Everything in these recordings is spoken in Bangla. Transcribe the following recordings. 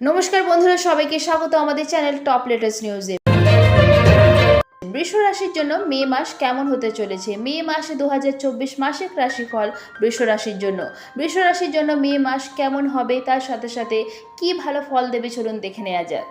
নমস্কার বন্ধুরা, সবাইকে স্বাগত আমাদের চ্যানেল টপ লেটেস্ট নিউজে। বৃষ রাশির জন্য মে মাস কেমন হতে চলেছে? মে মাসে দু মাসিক রাশিফল বৃষ রাশির জন্য। বৃষ রাশির জন্য মে মাস কেমন হবে? তার সাথে সাথে কি ভালো ফল দেবে? চলুন দেখে নেওয়া যাক।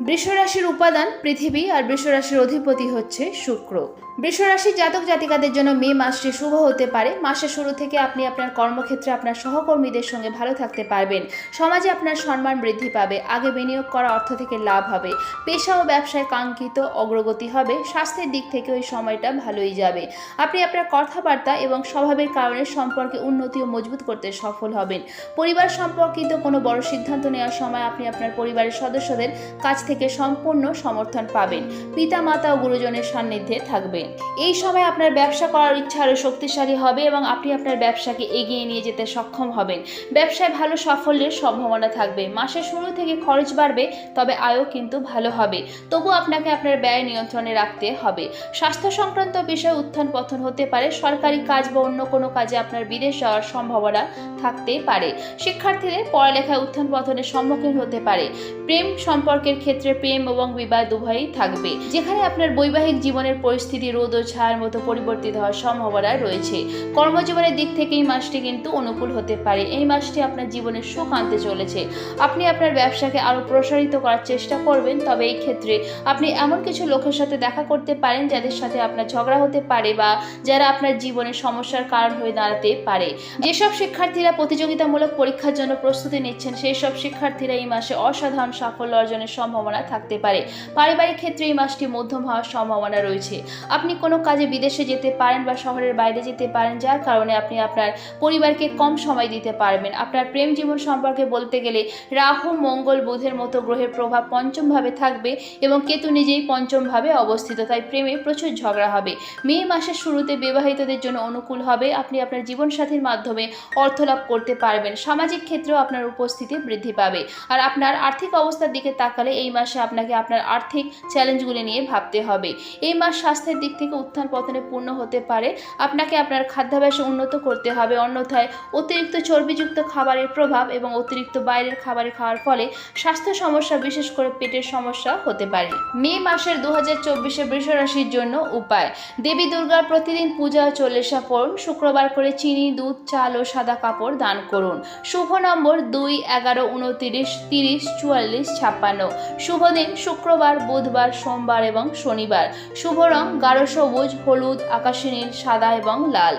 বৃষ রাশির উপাদান পৃথিবী আর বৃষ রাশির অধিপতি হচ্ছে শুক্র। বৃষ রাশির জাতক জাতিকাদের জন্য মে মাসটি শুভ হতে পারে। মাসের শুরু থেকে আপনি আপনার কর্মক্ষেত্রে আপনার সহকর্মীদের সঙ্গে ভালো থাকতে পারবেন। সমাজে আপনার সম্মান বৃদ্ধি পাবে। আগে বিনিয়োগ করা অর্থ থেকে লাভ হবে। পেশা ও ব্যবসায় কাঙ্ক্ষিত অগ্রগতি হবে। স্বাস্থ্যের দিক থেকে ওই সময়টা ভালোই যাবে। আপনি আপনার কথাবার্তা এবং স্বভাবের কারণে সম্পর্কে উন্নতি ও মজবুত করতে সফল হবেন। পরিবার সম্পর্কিত কোনো বড় সিদ্ধান্ত নেওয়ার সময় আপনি আপনার পরিবারের সদস্যদের কাছ থেকে সম্পূর্ণ সমর্থন পাবেন। পিতা মাতা ও গুরুজনের সান্নিধ্যে থাকবেন এই সময় আপনার ব্যবসা করার ইচ্ছা আরও শক্তিশালী হবে এবং আপনি আপনার ব্যবসাকে এগিয়ে নিয়ে যেতে সক্ষম হবেন। ব্যবসায় ভালো সাফল্যের সম্ভাবনা থাকবে। মাসের শুরু থেকে খরচ বাড়বে, তবে আয়ও কিন্তু ভালো হবে। তবু আপনাকে আপনার ব্যয় নিয়ন্ত্রণে রাখতে হবে। স্বাস্থ্য সংক্রান্ত বিষয়ে উত্থান পতন হতে পারে, সরকারি কাজ বা অন্য কোনো কাজে আপনার বিদেশ যাওয়ার সম্ভাবনা থাকতে পারে। শিক্ষার্থীদের পড়ালেখায় উত্থান পতনের সম্মুখীন হতে পারে। প্রেম সম্পর্কের ক্ষেত্রে প্রেম এবং বিবাদ উভয়ই থাকবে, যেখানে আপনার বৈবাহিক জীবনের পরিস্থিতি রোদ ও ছায়ার মতো পরিবর্তিত হওয়ার সম্ভাবনা রয়েছে। কর্মজীবনের দিক থেকে এই মাসটি কিন্তু অনুকূল হতে পারে। এই মাসটি আপনার জীবনে সুখ আনতে চলেছে। আপনি আপনার ব্যবসাকে আরও প্রসারিত করার চেষ্টা করবেন, তবে এই ক্ষেত্রে আপনি এমন কিছু লোকের সাথে দেখা করতে পারেন, যাদের সাথে আপনার ঝগড়া হতে পারে বা যারা আপনার জীবনে সমস্যার কারণ হয়ে দাঁড়াতে পারে। যেসব শিক্ষার্থীরা প্রতিযোগিতামূলক পরীক্ষার জন্য প্রস্তুতি নিচ্ছেন সেই সব শিক্ষার্থীরা এই মাসে অসাধারণ সাফল্য অর্জনের সম্ভাবনা থাকতে পারে। পারিবারিক ক্ষেত্রে এই মাসটি মধ্যম হওয়ার সম্ভাবনা রয়েছে। আপনি কোনো কাজে বিদেশে যেতে পারেন বা শহরের বাইরে যেতে পারেন, যার কারণে আপনি আপনার পরিবারকে কম সময় দিতে পারবেন। আপনার প্রেম জীবন সম্পর্কে বলতে গেলে রাহু, মঙ্গল, বুধের মতো গ্রহের প্রভাব পঞ্চমভাবে থাকবে এবং কেতু নিজেই পঞ্চমভাবে অবস্থিত, তাই প্রেমে প্রচুর ঝগড়া হবে। মে মাসের শুরুতে বিবাহিতদের জন্য অনুকূল হবে। আপনি আপনার জীবনসাথীর মাধ্যমে অর্থ লাভ করতে পারবেন। সামাজিক ক্ষেত্রেও আপনার উপস্থিতি বৃদ্ধি পাবে। আর আপনার আর্থিক অবস্থার দিকে তাকালে এই মাসে আপনাকে আপনার আর্থিক চ্যালেঞ্জগুলি নিয়ে ভাবতে হবে। এই মাস স্বাস্থ্যের দিক থেকে উত্থান পতনে পূর্ণ হতে পারে। আপনাকে আপনার খাদ্যাভ্যাস উন্নত করতে হবে। অন্যথায় অতিরিক্ত চর্বিযুক্ত খাবারের প্রভাব এবং অতিরিক্ত বাইরের খাবারে খাওয়ার ফলে স্বাস্থ্য সমস্যা, বিশেষ করে পেটের সমস্যা হতে পারে। মে মাসের দু হাজার চব্বিশে বৃষ রাশির জন্য উপায়। দেবী দুর্গার প্রতিদিন পূজা ও চল্লিশা পড়ুন। শুক্রবার করে চিনি, দুধ, চাল ও সাদা কাপড় দান করুন। শুভ নম্বর দুই, এগারো, উনতিরিশ, তিরিশ, চুয়াল্লিশ, ছাপ্পান্ন। শুভ দিন, শুক্রবার, বুধবার, সোমবার এবং শনিবার। শুভ রং, গাঢ় সবুজ, হলুদ আকাশী নীল সাদা এবং লাল।